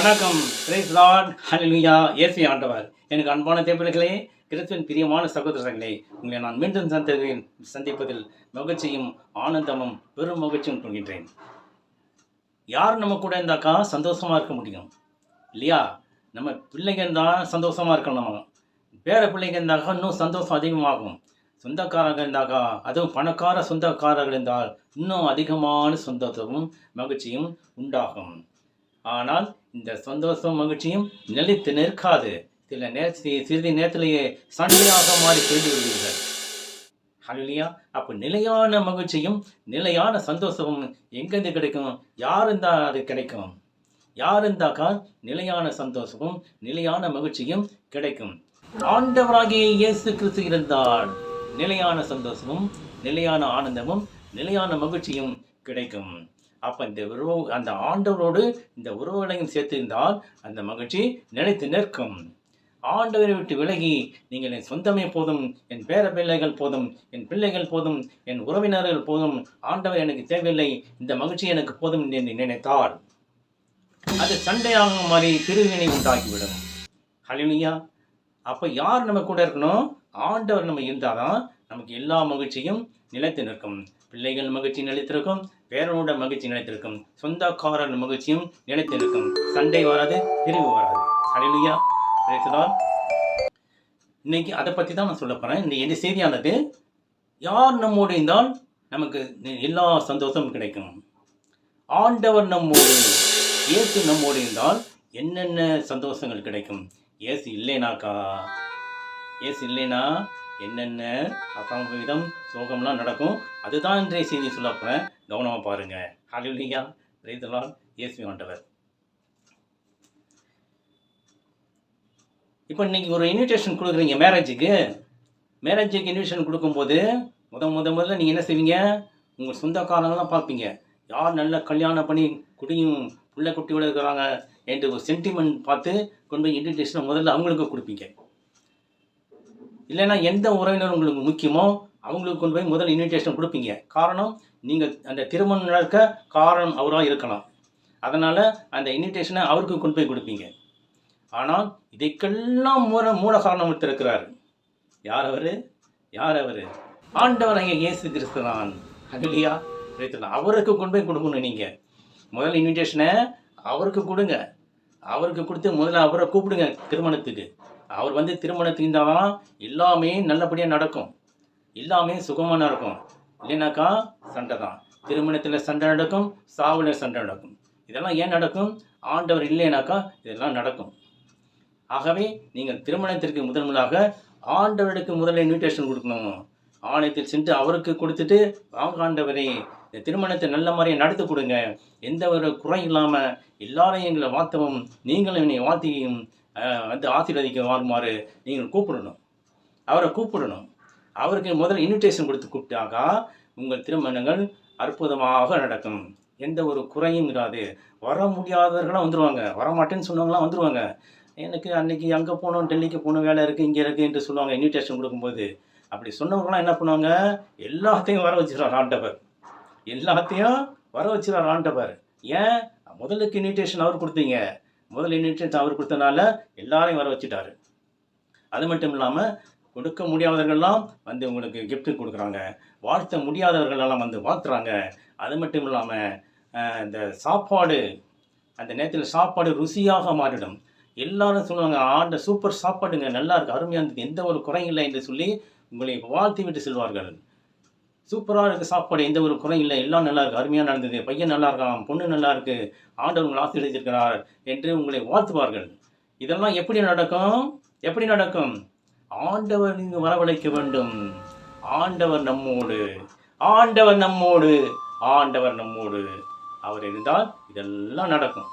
வணக்கம். Price Lord ஹலிலுயா இயேசு ஆண்டவர். எனக்கு அன்பான தேவர்களே கிறிஸ்துவின் பிரியமான சகோதரர்களே உங்களை நான் மீண்டும் சந்திக்கிறேன். சந்திப்பதில் மகிழ்ச்சியும் ஆனந்தமும் பெரும் மகிழ்ச்சியும் கொள்கின்றேன் யார் நம்ம கூட இருந்தாக்கா சந்தோஷமா இருக்க முடியும்? இல்லையா? நம்ம பிள்ளைங்க இருந்தால் சந்தோஷமாக இருக்கணும் நம்ம. பேர பிள்ளைங்க இருந்தாக்கா இன்னும் சந்தோஷம் அதிகமாகும். சொந்தக்காரங்க இருந்தாக்கா அதுவும் பணக்கார சொந்தக்காரர்கள் இருந்தால் இன்னும் அதிகமான சந்தோஷமும் மகிழ்ச்சியும் உண்டாகும். ஆனால் இந்த சந்தோஷம் மகிழ்ச்சியும் நிலைத்து நிற்காது. சில நே சிறிது நேரத்திலேயே சண்டையாக மாறி பிரிந்து விடுவீர்கள் ஹalleluya அப்போ நிலையான மகிழ்ச்சியும் நிலையான சந்தோஷமும் எங்கேருந்து கிடைக்கும்? யார் இருந்தால் அது கிடைக்கும்? யார் இருந்தாக்கா நிலையான சந்தோஷமும் நிலையான மகிழ்ச்சியும் கிடைக்கும். ஆண்டவராகிய இயேசு கிறிஸ்து இருந்தால் நிலையான சந்தோஷமும் நிலையான ஆனந்தமும் நிலையான மகிழ்ச்சியும் கிடைக்கும். அப்போ இந்த உறவு அந்த ஆண்டவரோடு இந்த உறவுகளையும் சேர்த்திருந்தால் அந்த மகிழ்ச்சி நிலைத்து நிற்கும். ஆண்டவரை விட்டு விலகி நீங்கள் என் சொந்தமே போதும் என் பேர பிள்ளைகள் போதும் என் பிள்ளைகள் போதும் என் உறவினர்கள் போதும் ஆண்டவர் எனக்கு தேவையில்லை இந்த மகிழ்ச்சி எனக்கு போதும் என்று நினைத்தார் அது சண்டையாக மாறி பிரிவினை உண்டாகிவிடும். ஹலிலியா அப்போ யார் நம்ம கூட இருக்கணும்? ஆண்டவர் நம்ம இருந்தால் தான் நமக்கு எல்லா மகிழ்ச்சியும் நிலைத்து நிற்கும். பிள்ளைகள் மகிழ்ச்சி நிலைத்திருக்கும் பேரனோட மகிழ்ச்சி நினைத்திருக்கும். சொந்தக்காரர் மகிழ்ச்சியும் நினைத்திருக்கும். நிற்கும் சண்டை வராது பிரிவு வராது. ஹalleluya பேசுதான் இன்னைக்கு அதை பற்றி தான் நான் சொல்ல போகிறேன் இந்த இந்த செய்தியானது யார் நம்மோடு இருந்தால் நமக்கு எல்லா சந்தோஷமும் கிடைக்கும். ஆண்டவர் நம்மோடு இயேசு நம்மோடு இருந்தால் என்னென்ன சந்தோஷங்கள் கிடைக்கும்? இயேசு இல்லைனாக்கா? இயேசு இல்லைனா என்னென்ன அசம்பவிதம் சோகம்லாம் நடக்கும் அதுதான் இன்றைய செய்தி சொல்ல போகிறேன் கவனமாக பாருங்கள் ஹalleluya praise the ஆண்டவர். இப்போ இன்றைக்கி ஒரு இன்விடேஷன் கொடுக்குறீங்க. மேரேஜுக்கு மேரேஜுக்கு இன்விடேஷன் கொடுக்கும்போது முத முத முதல்ல நீங்கள் என்ன செய்வீங்க? உங்கள் சொந்தக்காரங்களாம் பார்ப்பீங்க. யார் நல்ல கல்யாணம் பண்ணி குடியும் பிள்ளை குட்டியோட இருக்கிறாங்க என்று ஒரு சென்டிமெண்ட் பார்த்து கொண்டு போய் இன்விடேஷனை முதல்ல அவங்களுக்கு கொடுப்பீங்க. இல்லைன்னா எந்த உறவினர் உங்களுக்கு முக்கியமோ அவங்களுக்கு கொண்டு போய் முதல் இன்விடேஷன் கொடுப்பீங்க. காரணம் நீங்கள் அந்த திருமணம் நடக்க காரணம் அவராக இருக்கலாம். அதனால் அந்த இன்விடேஷனை அவருக்கு கொண்டு போய் கொடுப்பீங்க. ஆனால் இதைக்கெல்லாம் மூல மூல காரணம் எடுத்திருக்கிறார் யார் அவர்? யார் அவர்? ஆண்டவர் அங்கே இயேசு கிறிஸ்து தான் அகலியா அவருக்கு கொண்டு போய் கொடுக்கணும் நீங்கள் முதல் இன்விடேஷனை அவருக்கு கொடுங்க. அவருக்கு கொடுத்து முதல்ல அவரை கூப்பிடுங்க திருமணத்துக்கு. அவர் வந்து திருமணத்துக்கு இருந்தால் தான் எல்லாமே நல்லபடியாக நடக்கும். எல்லாமே சுகமாக நடக்கும். இல்லைனாக்கா சண்டை தான். திருமணத்தில் சண்டை நடக்கும் சாவில் சண்டை நடக்கும். இதெல்லாம் ஏன் நடக்கும்? ஆண்டவர் இல்லைனாக்கா இதெல்லாம் நடக்கும். ஆகவே நீங்கள் திருமணத்திற்கு முதன் முதலாக ஆண்டவருக்கு முதல்ல இன்விடேஷன் கொடுக்கணும். ஆலயத்தில் சென்று அவருக்கு கொடுத்துட்டு வாங்க ஆண்டவரே இந்த திருமணத்தை நல்ல மாதிரியே நடத்தி கொடுங்க. எந்த ஒரு குறை இல்லாமல் எல்லாரையும் எங்களை வாழ்த்தவும் நீங்களும் என்னை வாழ்த்தியும் வந்து ஆசீர்வதிக்க வாருமாறு நீங்கள் கூப்பிடணும். அவரை கூப்பிடணும். அவருக்கு முதல்ல இன்விடேஷன் கொடுத்து கூப்பிட்டாக்கா உங்கள் திருமணங்கள் அற்புதமாக நடக்கும். எந்த ஒரு குறையும் இராது. வர முடியாதவர்களாம் வந்துடுவாங்க வரமாட்டேன்னு சொன்னவங்களாம் வந்துடுவாங்க எனக்கு அன்றைக்கி அங்கே போகணும் டெல்லிக்கு போகணும் வேலை இருக்குது இங்கே இருக்குது என்று சொல்லுவாங்க இன்விடேஷன் கொடுக்கும்போது. அப்படி சொன்னவங்களாம் என்ன பண்ணுவாங்க? எல்லாத்தையும் வர வச்சிருவார் ஆண்டவர். எல்லாத்தையும் வர வச்சிருவார் ஆண்டவர். ஏன்? முதலுக்கு இன்விடேஷன் அவர் கொடுத்தீங்க. முதல் இன்விடேஷன் அவர் கொடுத்தனால எல்லாரையும் வர வச்சுட்டாரு. அது மட்டும் இல்லாமல் கொடுக்க முடியாதவர்கள்லாம் வந்து உங்களுக்கு கிஃப்ட்டு கொடுக்குறாங்க. வாழ்த்த முடியாதவர்களெல்லாம் வந்து வாழ்த்துறாங்க. அது மட்டும் இல்லாமல் இந்த சாப்பாடு அந்த நேரத்தில் சாப்பாடு ருசியாக மாறிடும். எல்லாரும் சொல்லுவாங்க ஆண்ட சூப்பர் சாப்பாடுங்க நல்லா இருக்குது அருமையாக இருந்தது எந்த ஒரு குறையும் இல்லை என்று சொல்லி உங்களை வாழ்த்தி விட்டு செல்வார்கள். சூப்பராக இருக்குது சாப்பாடு. எந்த ஒரு குறையும் இல்லை. எல்லாம் நல்லா இருக்குது அருமையாக நடந்தது. பையன் நல்லா இருக்கான். பொண்ணு நல்லா இருக்குது ஆண்டவர் உங்களை ஆசீர்வதித்திருக்கிறார் என்று உங்களை வாழ்த்துவார்கள். இதெல்லாம் எப்படி நடக்கும்? எப்படி நடக்கும்? ஆண்டவர் இங்கு வரவழைக்க வேண்டும். ஆண்டவர் நம்மோடு. ஆண்டவர் நம்மோடு. ஆண்டவர் நம்மோடு. அவர் இருந்தால் இதெல்லாம் நடக்கும்.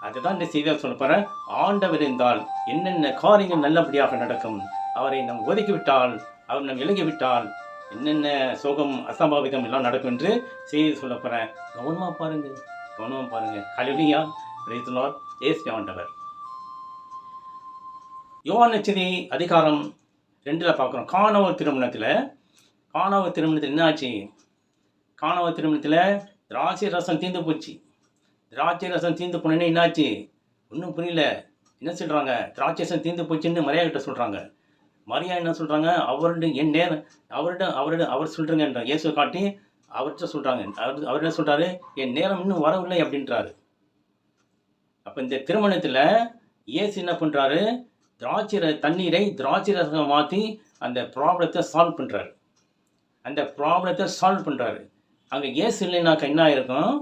அதுதான் இந்த செய்தியாக சொல்ல போகிறேன் ஆண்டவர் இருந்தால் என்னென்ன காரியங்கள் நல்லபடியாக நடக்கும்? அவரை நாம் ஒதுக்கிவிட்டால் அவர் நம் விலகி விட்டால் என்னென்ன சோகம் அசம்பாவிதம் எல்லாம் நடக்கும் என்று செய்தி சொல்ல போகிறேன் கவனமாக பாருங்க. கவனமாக பாருங்க. ஹலியா பிரைத்துலார் ஏசி ஆண்டவர் யோவான் நச்சதி அதிகாரம் ரெண்டில் பார்க்குறோம். காணவர் திருமணத்தில் காணவர் திருமணத்தில் என்ன ஆச்சு? காணவர் திருமணத்தில் திராட்சை ரசம் தீர்ந்து போச்சு. திராட்சை ரசம் தீர்ந்து போனேன்னு என்னாச்சு ஒன்றும் புரியல. என்ன சொல்கிறாங்க திராட்சை ரசம் தீர்ந்து போச்சுன்னு மரியா கிட்ட சொல்கிறாங்க மரியா என்ன சொல்கிறாங்க அவருடைய என் நேரம் அவர்கிட்ட அவர்கிட்ட அவர் சொல்கிறேங்கன்ற இயேசுவை காட்டி அவர்கிட்ட சொல்கிறாங்க அவர் அவர் என்ன சொல்கிறாரு என் நேரம் இன்னும் வரவில்லை அப்படின்றாரு. அப்போ இந்த திருமணத்தில் இயேசு என்ன பண்ணுறாரு திராட்சை ர- தண்ணீரை திராட்சை ரசம் மாற்றி அந்த ப்ராப்ளத்தை சால்வ் பண்ணுறாரு அந்த ப்ராப்ளத்தை சால்வ் பண்ணுறாரு அங்கே ஏசு இல்லைனாக்கா என்ன ஆயிருக்கும்?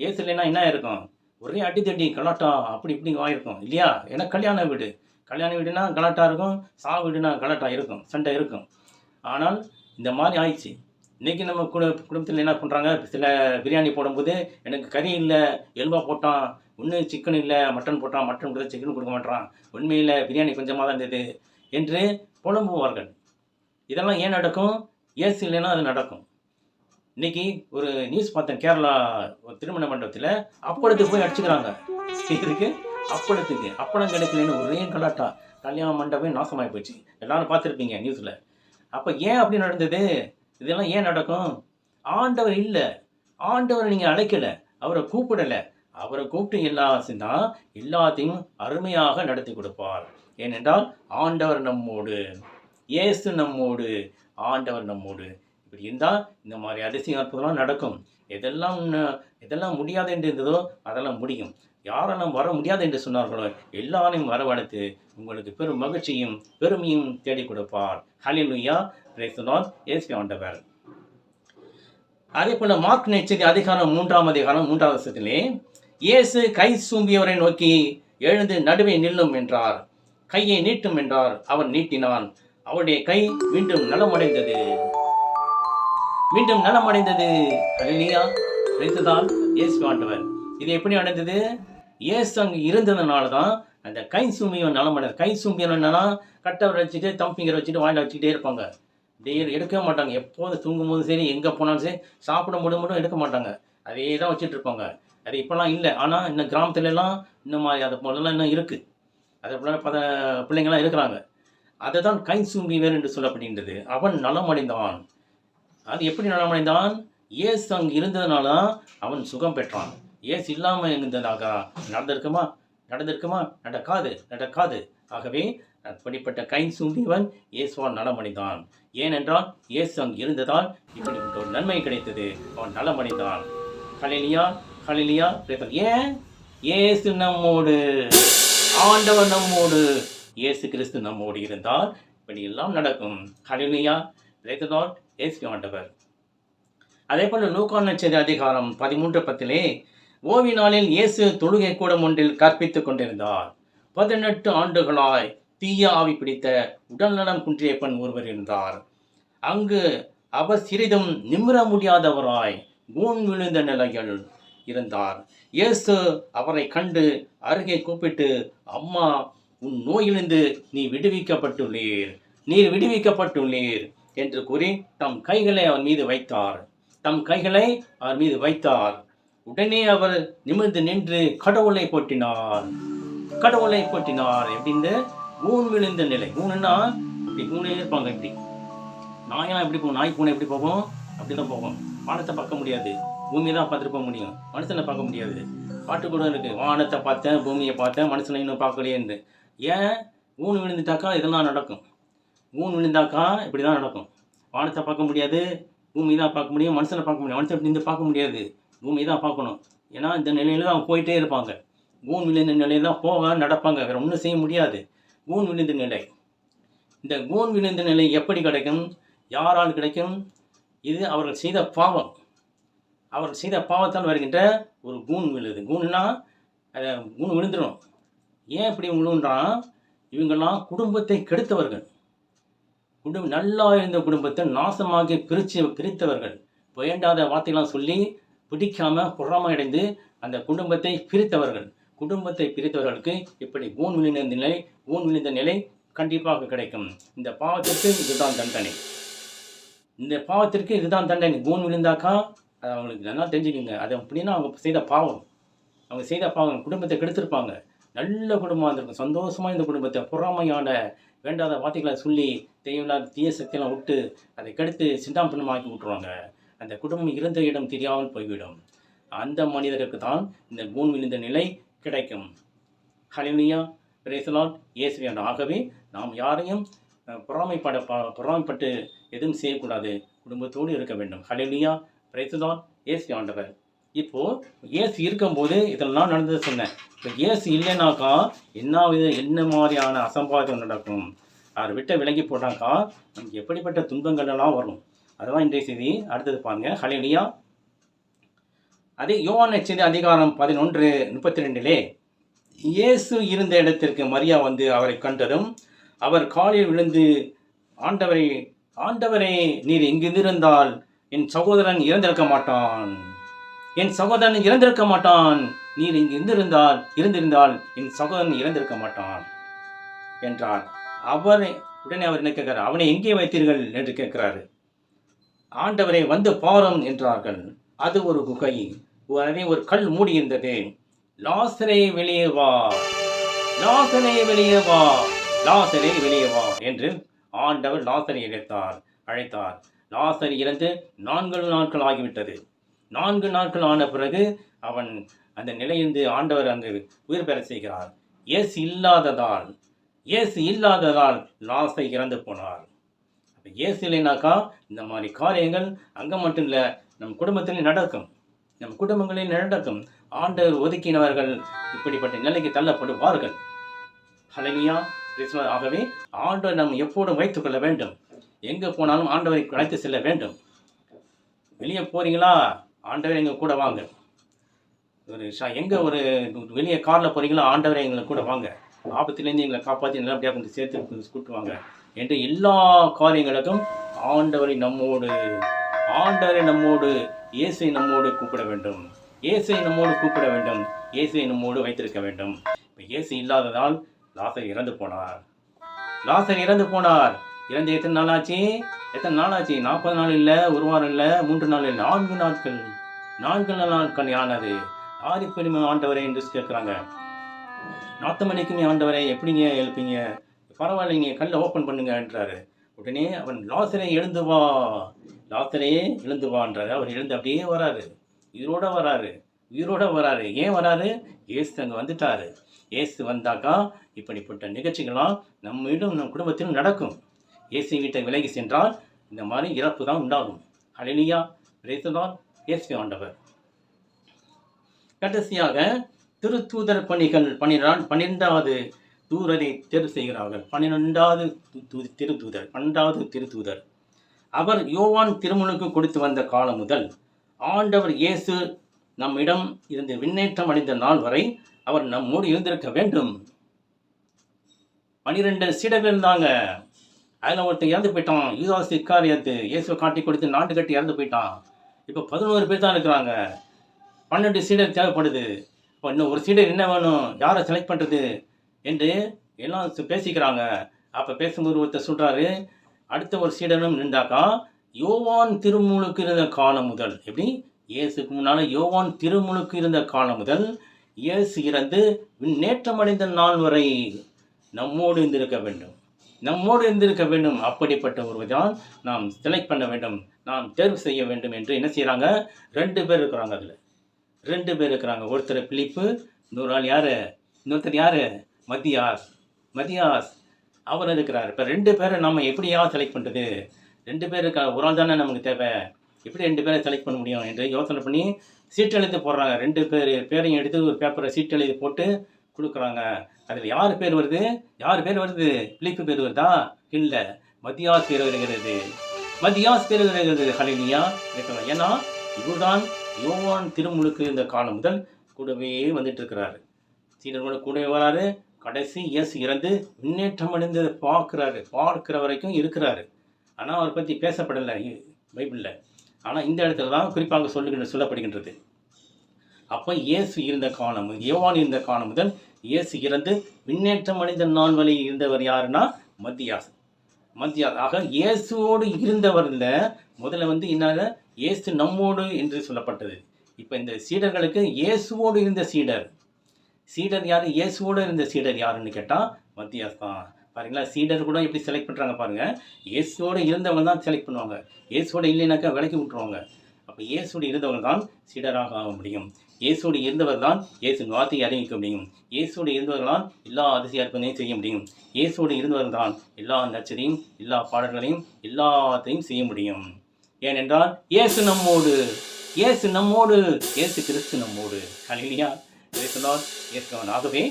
ஏசு இல்லைன்னா என்ன ஆயிருக்கும்? ஒரே அடி தடி கலாட்டா அப்படி இப்படி ஆயிருக்கும். இல்லையா? ஏன்னா கல்யாண வீடு. கல்யாண வீடுனா கலாட்டா இருக்கும் சா வீடுனா கலாட்டா இருக்கும் சண்டை இருக்கும். ஆனால் இந்த மாதிரி ஆயிடுச்சு. இன்றைக்கி நம்ம குடு குடும்பத்தில் என்ன பண்ணுறாங்க சில பிரியாணி போடும்போது எனக்கு கறி இல்லை எலும்பா போட்டான் ஒன்று சிக்கன் இல்லை மட்டன் போட்டான் மட்டன் கொடுத்தா சிக்கன் கொடுக்க மாட்டான் உண்மையில் பிரியாணி கொஞ்சமாக தான் இருந்தது என்று புலம்புவார்கள். இதெல்லாம் ஏன் நடக்கும்? ஏசி இல்லைன்னா அது நடக்கும். இன்னைக்கு ஒரு நியூஸ் பார்த்தேன் கேரளா ஒரு திருமண மண்டபத்தில் அப்பொழுது போய் அடிச்சுக்கிறாங்க. இதுக்கு அப்பளத்துக்கு அப்பளம் கிடைக்கலன்னு ஒரே கலாட்டா. கல்யாண மண்டபமே நாசமாகி போச்சு. எல்லாரும் பார்த்துருப்பீங்க நியூஸில் அப்போ ஏன் அப்படி நடந்தது? இதெல்லாம் ஏன் நடக்கும்? ஆண்டவர் இல்லை. ஆண்டவரை நீங்கள் அழைக்கலை. அவரை கூப்பிடலை. அவரை கூப்பிட்டு எல்லா தான் எல்லாத்தையும் அருமையாக நடத்தி கொடுப்பார். ஏனென்றால் ஆண்டவர் நம்மோடு. இயேசு நம்மோடு. ஆண்டவர் நம்மோடு. இப்படி இருந்தால் இந்த மாதிரி அதிசயம் அற்புதம்லாம் நடக்கும். எதெல்லாம் எதெல்லாம் முடியாது என்று இருந்ததோ அதெல்லாம் முடியும். யாரெல்லாம் வர முடியாது என்று சொன்னார்களோ எல்லாரையும் வரவழைத்து உங்களுக்கு பெரும் மகிழ்ச்சியும் பெருமையும் தேடி கொடுப்பார். ஹலிலுயா பிரேசுனார் ஆண்டவர் அதே போல மார்க் நெச்சரி அதிகாரம் மூன்றாம் அதிகாரம் மூன்றாம் வருஷத்திலே இயேசு கை சூம்பியவரை நோக்கி எழுந்து நடுவே நில்லும் என்றார். கையை நீட்டும் என்றார். அவர் நீட்டினான். அவருடைய கை மீண்டும் நலமடைந்தது. மீண்டும் நலமடைந்தது. ஹalleluya இயேசு ஆண்டவர் இது எப்படி அடைந்தது இயேசு அங்கே இருந்ததுனால தான் அந்த கை சூம்பியவன் நலமடைந்தது கை சூம்பியவன் என்னன்னா கட்டை வச்சுட்டு தம்பிங்கரை வச்சுட்டு வாயில வச்சுக்கிட்டே இருப்பாங்க. டெய்லி எடுக்கவே மாட்டாங்க. எப்போது தூங்கும்போதும் சரி எங்கே போனாலும் சரி சாப்பிடும் போது மட்டும் எடுக்க மாட்டாங்க. அதே தான் வச்சுட்டு இருப்பாங்க. அது இப்போலாம் இல்லை. ஆனால் இன்னும் கிராமத்துலலாம் இந்த மாதிரி அது போலலாம் இன்னும் இருக்குது அது போல பல பிள்ளைங்களாம் இருக்கிறாங்க. அதை தான் கை சூம்பியவர் என்று சொல்லப்படுகின்றது. அவன் நலமடைந்தான். அது எப்படி நலமடைந்தான்? இயேசு அங்கே இருந்ததுனால தான் அவன் சுகம் பெற்றான். இயேசு இல்லாமல் இருந்ததாக? நடந்திருக்குமா? நடந்திருக்குமா? நடக்காது நடக்காது. ஆகவே அப்படிப்பட்ட கை சூண்டியவன் இயேசுவான் நலமடைந்தான். ஏனென்றால் இயேசு அங்கு இருந்ததால் இப்படிப்பட்ட ஒரு நன்மை கிடைத்தது. அவன் நலமடைந்தான். ஹalleluya ஹalleluya ஏன்? இயேசு நம்மோடு ஆண்டவர் நம்மோடு இயேசு கிறிஸ்து நம்மோடு இருந்தால் இப்படி எல்லாம் நடக்கும். ஹalleluya பிரேசல் இயேசு ஆண்டவர். அதே போல நூக்கான செய்தி அதிகாரம் பதிமூன்று பத்திலே ஓவி நாளில் இயேசு தொழுகை கூடம் ஒன்றில் கற்பித்துக் கொண்டிருந்தார். பதினெட்டு ஆண்டுகளாய் தீய ஆவி பிடித்த உடல்நலம் குன்றிய பெண் ஒருவர் இருந்தார். அங்கு அவர் சிறிதும் நிமிர முடியாதவராய் கூண் விழுந்த நிலையில் இருந்தார். இயேசு அவரை கண்டு அருகே கூப்பிட்டு அம்மா உன் நோயிலிருந்து நீ விடுவிக்கப்பட்டுள்ளீர் நீர் விடுவிக்கப்பட்டுள்ளீர் என்று கூறி தம் கைகளை அவர் மீது வைத்தார். தம் கைகளை அவர் மீது வைத்தார். உடனே அவர் நிமிர்ந்து நின்று கடவுளை போட்டினார் கடவுளை போட்டினார் எப்படின்னு ஊன் விழுந்த நிலை. ஊனுன்னா இப்படி ஊனே இருப்பாங்க இப்படி. நாயெல்லாம் எப்படி போகும்? நாய் பூனை எப்படி போகும்? அப்படி தான் போகும். வானத்தை பார்க்க முடியாது. பூமியை தான் பார்த்துட்டு போக முடியும். மனுஷனை பார்க்க முடியாது. பாட்டு கூட இருக்குது வானத்தை பார்த்தேன் பூமியை பார்த்தேன் மனுஷனை இன்னும் பார்க்கலையேன்னு ஏன்? ஊன் விழுந்துட்டாக்கா இதெல்லாம் நடக்கும். ஊன் விழுந்தாக்கா இப்படி தான் நடக்கும். வானத்தை பார்க்க முடியாது பூமி தான் பார்க்க முடியும் மனுஷனை பார்க்க முடியும். மனுஷன் இருந்து பார்க்க முடியாது. பூமி தான் பார்க்கணும். ஏன்னா இந்த நிலையில் தான் போயிட்டே இருப்பாங்க. கூன் விழுந்த நிலையில் தான் போக நடப்பாங்க. வேறு ஒன்றும் செய்ய முடியாது. கூன் விழுந்த நிலை. இந்த கூன் விழுந்த நிலை எப்படி கிடைக்கும்? யாரால் கிடைக்கும்? இது அவர்கள் செய்த பாவம். அவர்கள் செய்த பாவத்தால் வருகின்ற ஒரு கூன் விழுது. கூன்னா அதை கூன் விழுந்துடும் ஏன் இப்படி விழுன்றான் இவங்கெல்லாம் குடும்பத்தை கெடுத்தவர்கள். குடும்பம் நல்லா இருந்த குடும்பத்தை நாசமாகி பிரித்து பிரித்தவர்கள். வேண்டாத வார்த்தையெல்லாம் சொல்லி பிடிக்காம பொறாமை அடைந்து அந்த குடும்பத்தை பிரித்தவர்கள். குடும்பத்தை பிரித்தவர்களுக்கு இப்படி ஊன் விழுந்த நிலை ஊன் விழுந்த நிலை கண்டிப்பாக கிடைக்கும். இந்த பாவத்திற்கு இதுதான் தண்டனை. இந்த பாவத்திற்கு இதுதான் தண்டனை. ஊன் விழுந்தாக்கா அது அவங்களுக்கு நல்லா தெரிஞ்சுக்கோங்க. அது அப்படின்னா அவங்க செய்த பாவம். அவங்க செய்த பாவம் குடும்பத்தை கெடுத்திருப்பாங்க. நல்ல குடும்பமாக இருந்திருக்கும். சந்தோஷமாக இந்த குடும்பத்தை பொறாமையான வேண்டாத வார்த்தைகளை சொல்லி தேவையில்லாத தீய சக்தியெல்லாம் விட்டு அதை கெடுத்து சிண்டாம்பணமாக்கி விட்டுருவாங்க. அந்த குடும்பம் இருந்த இடம் தெரியாமல் போய்விடும். அந்த மனிதருக்கு தான் இந்த பூன் இந்த நிலை கிடைக்கும். ஹலினியா பிரேசலாட் இயேசுவியான் ஆகவே நாம் யாரையும் பொறாமைப்பட ப- பொறாமைப்பட்டு எதுவும் செய்யக்கூடாது. குடும்பத்தோடு இருக்க வேண்டும். ஹலினியா பிரேசலாட் இயேசு ஆண்டவர். இப்போது இயேசு இருக்கும்போது இதெல்லாம் நடந்தது சொன்னேன். இப்போ இயேசு இல்லைனாக்கா என்ன வித என்ன மாதிரியான அசம்பாவிதம் நடக்கும்? அவர் விட்ட விலகி போட்டாக்கா நமக்கு எப்படிப்பட்ட துன்பங்கள் எல்லாம் வரும்? அதெல்லாம் இன்றைய செய்தி. அடுத்தது பாருங்க. ஹலிலியா அதே யோவான் செய்தி அதிகாரம் பதினொன்று முப்பத்தி ரெண்டிலே இயேசு இருந்த இடத்திற்கு மரியா வந்து அவரை கண்டதும் அவர் காலில் விழுந்து ஆண்டவரை ஆண்டவரே நீர் எங்கிருந்தால் என் சகோதரன் இறந்திருக்க மாட்டான். என் சகோதரன் இறந்திருக்க மாட்டான். நீர் இங்கு இருந்திருந்தால் இருந்திருந்தால் என் சகோதரன் இறந்திருக்க மாட்டான். என்றார். அவரை உடனே அவர் என்ன கேட்கிறார்? அவனை எங்கே வைத்தீர்கள்? என்று கேட்கிறாரு. ஆண்டவரை வந்து பாரம் என்றார்கள். அது ஒரு குகை. உடனே ஒரு கல் மூடியிருந்தது. லாசரே வெளியே வா. லாசரே வெளியே வா. லாசரே வெளியே வா என்று ஆண்டவர் லாசரை அழைத்தார். அழைத்தார். லாசர் இறந்து நான்கு நாட்கள் ஆகிவிட்டது. நான்கு நாட்கள் ஆன பிறகு அவன் அந்த நிலையிலிருந்து ஆண்டவர் அங்கு உயிர் பெற செய்கிறார். இயேசு இல்லாததால் இயேசு இல்லாததால் லாசை இறந்து போனார். அப்போ இயேசு இல்லைனாக்கா இந்த மாதிரி காரியங்கள் அங்கே மட்டும் இல்லை நம் குடும்பத்திலே நடக்கும். நம் குடும்பங்களில் நடக்கும். ஆண்டவர் ஒதுக்கினவர்கள் இப்படிப்பட்ட நிலைக்கு தள்ளப்படுவார்கள். ஹலலியா ஆகவே ஆண்டவர் நாம் எப்போதும் வைத்துக் கொள்ள வேண்டும். எங்கே போனாலும் ஆண்டவரை அழைத்து செல்ல வேண்டும். வெளியே போகிறீங்களா ஆண்டவர் எங்கள் கூட வாங்க. ஒரு எங்கே ஒரு வெளியே காரில் போகிறீங்களா ஆண்டவரை எங்களை கூட வாங்க. ஆபத்துலேருந்து எங்களை காப்பாற்றி நல்லபடியாக கொண்டு சேர்த்து கொஞ்சம் கூட்டு வாங்க. என்று எல்லா காரியங்களுக்கும் ஆண்டவரை நம்மோடு ஆண்டவரை நம்மோடு இயேசை நம்மோடு கூப்பிட வேண்டும். இயேசை நம்மோடு கூப்பிட வேண்டும். இயேசை நம்மோடு வைத்திருக்க வேண்டும். இப்போ இயேசு இல்லாததால் லாசர் இறந்து போனார். லாசர் இறந்து போனார். இறந்து எத்தனை நாள் ஆச்சு எத்தனை நாள் ஆச்சு நாற்பது நாள் இல்லை ஒரு வாரம் இல்லை மூன்று நாள் இல்லை நான்கு நாட்கள். நான்கு நாட்கள் ஆனது ஆதிப்பெருமை ஆண்டவரை என்று கேட்குறாங்க. நாற்று மணிக்குமே ஆண்டவரை எப்படிங்க எழுப்பீங்க? பரவாயில்லைங்க கல்லை ஓப்பன் பண்ணுங்கன்றாரு உடனே அவன் லாசரே எழுந்து வா. லாசரையே எழுந்து வான்றாரு அவர் எழுந்து அப்படியே வராரு. உயிரோட வராரு. உயிரோட வராரு. ஏன் வராரு? ஏசு அங்கே வந்துட்டாரு. ஏசு வந்தாக்கா இப்படிப்பட்ட நிகழ்ச்சிகள்லாம் நம்ம வீடும் நம் குடும்பத்திலும் நடக்கும். ஏசு வீட்டை விலகி சென்றால் இந்த மாதிரி இறப்பு தான் உண்டாகும். ஹலினியா ரேசுதான் இயேசு ஆண்டவர். கடைசியாக திருத்தூதர் பணிகள் பன்னிரான் பன்னிரெண்டாவது தூதரை தேர்வு செய்கிறார்கள். பன்னிரெண்டாவது திருத்தூதர் பன்னெண்டாவது திருத்தூதர். அவர் யோவான் திருமணுக்கு கொடுத்து வந்த காலம் முதல் ஆண்டவர் இயேசு நம்மிடம் இருந்து விண்ணேற்றம் அடைந்த நாள் வரை அவர் நம்மோடு இருந்திருக்க வேண்டும். பனிரெண்டு சீடர்கள் இருந்தாங்க அதில் ஒருத்தன் இறந்து போயிட்டான். யூதா இக்காரியத்து இயேசுவை காட்டி கொடுத்து நாட்டு கட்டி இறந்து போயிட்டான். இப்போ பதினோரு பேர் தான் இருக்கிறாங்க. பன்னெண்டு சீடர் தேவைப்படுது. இப்போ இன்னும் ஒரு சீடர் என்ன வேணும்? யாரை செலக்ட் பண்ணுறது என்று எல்லாம் பேசிக்கிறாங்க. அப்போ பேசும்போது ஒருத்தர் சொல்கிறாரு அடுத்த ஒரு சீடனும் நின்றாக்கா? யோவான் திருமுழுக்கு இருந்த காலம் முதல். எப்படி? இயேசுக்கு முன்னால் யோவான் திருமுழுக்கு இருந்த காலம் முதல் இயேசு இறந்து நேற்றமடைந்த நாள் வரை நம்மோடு இருந்திருக்க வேண்டும். நம்மோடு இருந்திருக்க வேண்டும். அப்படிப்பட்ட ஒருவர்தான் நாம் செலக்ட் பண்ண வேண்டும். நாம் தேர்வு செய்ய வேண்டும் என்று என்ன செய்கிறாங்க ரெண்டு பேர் இருக்கிறாங்க அதில். ரெண்டு பேர் இருக்கிறாங்க. ஒருத்தர் பிலிப்பு இன்னொரு ஆள் யார்? இன்னொருத்தர் யார்? மத்தியாஸ். மத்தியாஸ் அவர் இருக்கிறார். இப்போ ரெண்டு பேரை நம்ம எப்படியா செலக்ட் பண்ணுறது ரெண்டு பேர் இருக்கா ஒரு ஆள் தானே நமக்கு தேவை. எப்படி ரெண்டு பேரை செலக்ட் பண்ண முடியும் என்று யோசனை பண்ணி சீட் எழுதி போடுறாங்க. ரெண்டு பேர் பேரையும் எடுத்து ஒரு பேப்பரை சீட் எழுதி போட்டு கொடுக்குறாங்க. அதில் யார் பேர் வருது? யார் பேர் வருது? பிலிப்பு பேர் வருதா? இல்லை. மத்தியாஸ் பேர் வருகிறது. மத்தியாஸ் பேர் வருகிறது ஹலினியா இருக்கிறார் ஏன்னா இவர்தான் யோவான் திருமுழுக்கு இந்த காலம் முதல் கூடவே வந்துட்டு இருக்கிறாரு சீடர்களோட கூடவே வராரு. கடைசி இயேசு இறந்து முன்னேற்றம் அடைந்ததை பார்க்குறாரு. பார்க்குற வரைக்கும் இருக்கிறாரு. ஆனால் அவரை பற்றி பேசப்படலை. பைபிளில். ஆனால் இந்த இடத்துல தான் குறிப்பாக சொல்லுகின்ற சொல்லப்படுகின்றது. அப்போ இயேசு இருந்த காலம் யோவான் இருந்த காலம் முதல் இயேசு இறந்து முன்னேற்றம் அடைந்த நாள் வழி இருந்தவர் யாருன்னா? மத்தியாஸ். மத்தியாஸ். ஆக இயேசுவோடு இருந்தவரில் முதல்ல வந்து என்ன இயேசு நம்மோடு என்று சொல்லப்பட்டது. இப்போ இந்த சீடர்களுக்கு இயேசுவோடு இருந்த சீடர். சீடர் யார்? இயேசுவோடு இருந்த சீடர் யாருன்னு கேட்டால் மத்தியாஸ் தான். பாருங்களா சீடர் கூட எப்படி செலக்ட் பண்ணுறாங்க பாருங்கள் இயேசுவோடு இருந்தவங்க தான் செலக்ட் பண்ணுவாங்க. இயேசுவோட இல்லைனாக்கா விலக்கி விட்டுருவாங்க. அப்போ இயேசுவோடு இருந்தவங்க தான் சீடராக ஆக முடியும். இயேசோடு இருந்தவர் தான் இயேசுவின் வார்த்தையை அறிவிக்க முடியும். இயேசுவோடு இருந்தவர்களால் எல்லா அதிசய செய்ய முடியும். இயேசுவோடு இருந்தவர்கள் தான் எல்லா நச்சரையும் எல்லா பாடல்களையும் எல்லாத்தையும் செய்ய முடியும். ஏனென்றால் இயேசு நம்மோடு இயேசு நம்மோடு இயேசு கிறிஸ்து நம்மோடு. ஹalleluya. இயேசுனால் இயேசுவன் ஆகவே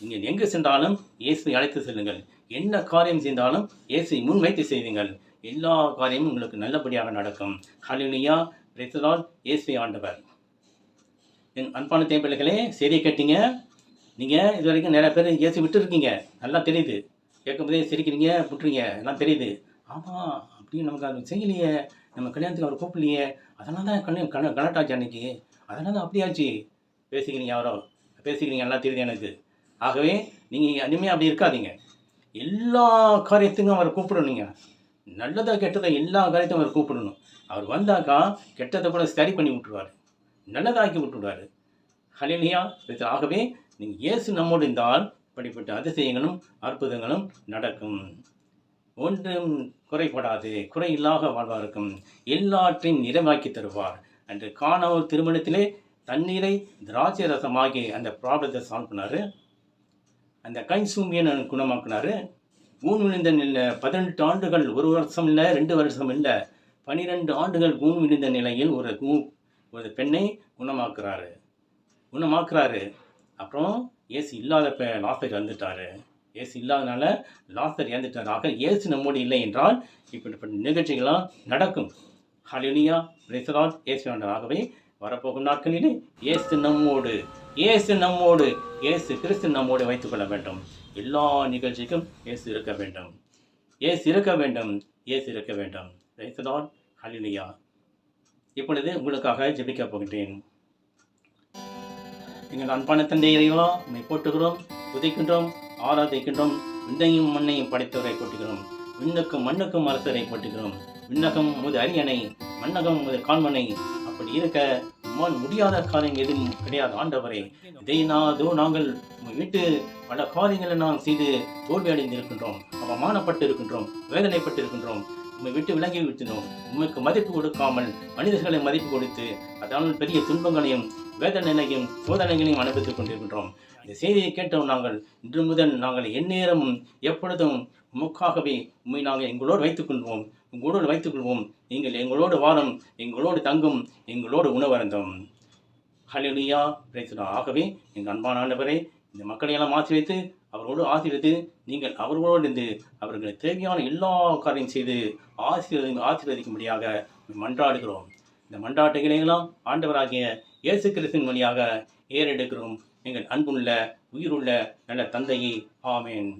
நீங்கள் எங்கு சென்றாலும் இயேசுவை அழைத்து செல்லுங்கள். என்ன காரியம் செய்தாலும் இயேசுவை முன்வைத்து செய்வீங்கள் எல்லா காரியமும் உங்களுக்கு நல்லபடியாக நடக்கும். ஹலினியா பிரேசலால் இயேசுவை ஆண்டவர். என் அன்பான தேம்பிள்ளைகளே சரியை கேட்டீங்க? நீங்கள் இது வரைக்கும் நிறைய பேர் இயேசு விட்டுருக்கீங்க. நல்லா தெரியுது. கேட்கும்போதே சிரிக்கிறீங்க விட்டுறீங்க எல்லாம் தெரியுது. ஆமாம் அப்படின்னு நமக்கு அது செய்யலையே. நம்ம கல்யாணத்துக்கு அவர் கூப்பிடலையே. அதெல்லாம் தான் கல்யாணம் கல கலட்டாச்சு அன்னைக்கு. அதெல்லாம் தான் அப்படியாச்சு பேசிக்கிறீங்க யாரோ? பேசிக்கிறீங்க எல்லாம் தெரியுது எனக்கு. ஆகவே நீங்கள் இனிமேல் அப்படி இருக்காதீங்க. எல்லா காரியத்துக்கும் அவரை கூப்பிடணுங்க நல்லதாக கெட்டதாக எல்லா காரியத்தையும் அவர் கூப்பிடணும். அவர் வந்தாக்கா கெட்டதை கூட சரி பண்ணி விட்டுருவார். நல்லதாக்கி விட்டுருவார். ஹலினியா ஆகவே நீங்கள் இயேசு நம்மோடு இருந்தால் இப்படிப்பட்ட அதிசயங்களும் அற்புதங்களும் நடக்கும். ஒன்றும் குறைபடாது குறையில்லாத வாழ்வாருக்கும். எல்லாற்றையும் நிறைவாக்கி தருவார். அன்று காணவர் திருமணத்திலே தண்ணீரை திராட்சை ரசமாகி அந்த ப்ராப்ளத்தை சால்வ் பண்ணார். அந்த கை சூம்பியனை குணமாக்குனாரு. ஊன் விழுந்த நில பதினெட்டு ஆண்டுகள் ஒரு வருஷம் இல்லை ரெண்டு வருஷம் இல்லை பனிரெண்டு ஆண்டுகள் ஊன் விழுந்த நிலையில் ஒரு கூ ஒரு பெண்ணை குணமாக்குறாரு. குணமாக்குறாரு. அப்புறம் ஏசி இல்லாத பெ லாசர் வந்துட்டார். ஏசு இல்லாதனால லாசர் இறந்துட்டதாக இயேசு ஏசு நம்மோடு இல்லை என்றால் இப்படிப்பட்ட நிகழ்ச்சிகள்லாம் நடக்கும். ஹலினியா ரிசரால் ஏசு வரப்போகும் நாட்களிலே இயேசு நம்மோடு இயேசு நம்மோடு இயேசு கிறிஸ்து நம்மோடு வைத்துக் கொள்ள வேண்டும். எல்லா நிகழ்ச்சிக்கும் இயேசு இருக்க வேண்டும். இயேசு இருக்க வேண்டும். இயேசு இருக்க வேண்டும். ரைசலால் ஹலினியா இப்பொழுது உங்களுக்காக ஜெபிக்கப் போகின்றேன். எங்கள் அன்பான தந்தை இறைவா உண்மை போட்டுகிறோம் உதைக்கின்றோம் ஆராதிக்கின்றோம். விண்ணையும் மண்ணையும் படைத்தவரை போட்டுகிறோம் விண்ணுக்கும் மண்ணுக்கும் அரசரை போட்டுகிறோம் விண்ணகம் முது அரியணை மன்னகம் முது காண்மனை. அப்படி இருக்க உம்மால் முடியாத காரியம் எதுவும் கிடையாது ஆண்டவரே. இதை நாதோ நாங்கள் உம்மை விட்டு பல காரியங்களை நாம் செய்து தோல்வி அடைந்திருக்கின்றோம். அவமானப்பட்டு இருக்கின்றோம் வேதனைப்பட்டு இருக்கின்றோம் உம்மை விட்டு விலகி விட்டோம். உண்மைக்கு மதிப்பு கொடுக்காமல் மனிதர்களை மதிப்பு கொடுத்து அதனால் பெரிய துன்பங்களையும் வேதனைகளையும் சோதனைகளையும் அனுபவித்துக் கொண்டிருக்கின்றோம். இந்த செய்தியை கேட்டோம் நாங்கள். இன்று முதல் நாங்கள் எந்நேரமும் எப்பொழுதும் உமக்காகவே உண்மை நாங்கள் எங்களோடு வைத்துக் கொள்வோம் உங்களோடு வைத்துக் கொள்வோம் நீங்கள் எங்களோடு வாரம் எங்களோடு தங்கும் எங்களோடு உணவருந்தோம். ஹலிலியா பிரைசுலா ஆகவே எங்கள் அன்பான ஆண்டவரே இந்த மக்களையெல்லாம் மாற்றி வைத்து அவர்களோடு ஆசீர்வதித்து நீங்கள் அவர்களோடு இருந்து அவர்களுக்கு தேவையான எல்லா காரியம் செய்து ஆசீர்வதி ஆசீர்வதிக்கும்படியாக மன்றாடுகிறோம். இந்த மன்றாட்டுகளையெல்லாம் ஆண்டவராகிய இயேசு கிறிஸ்தின் வழியாக ஏறெடுக்கிறோம். எங்கள் அன்புள்ள உயிருள்ள நல்ல தந்தையே. ஆமேன்.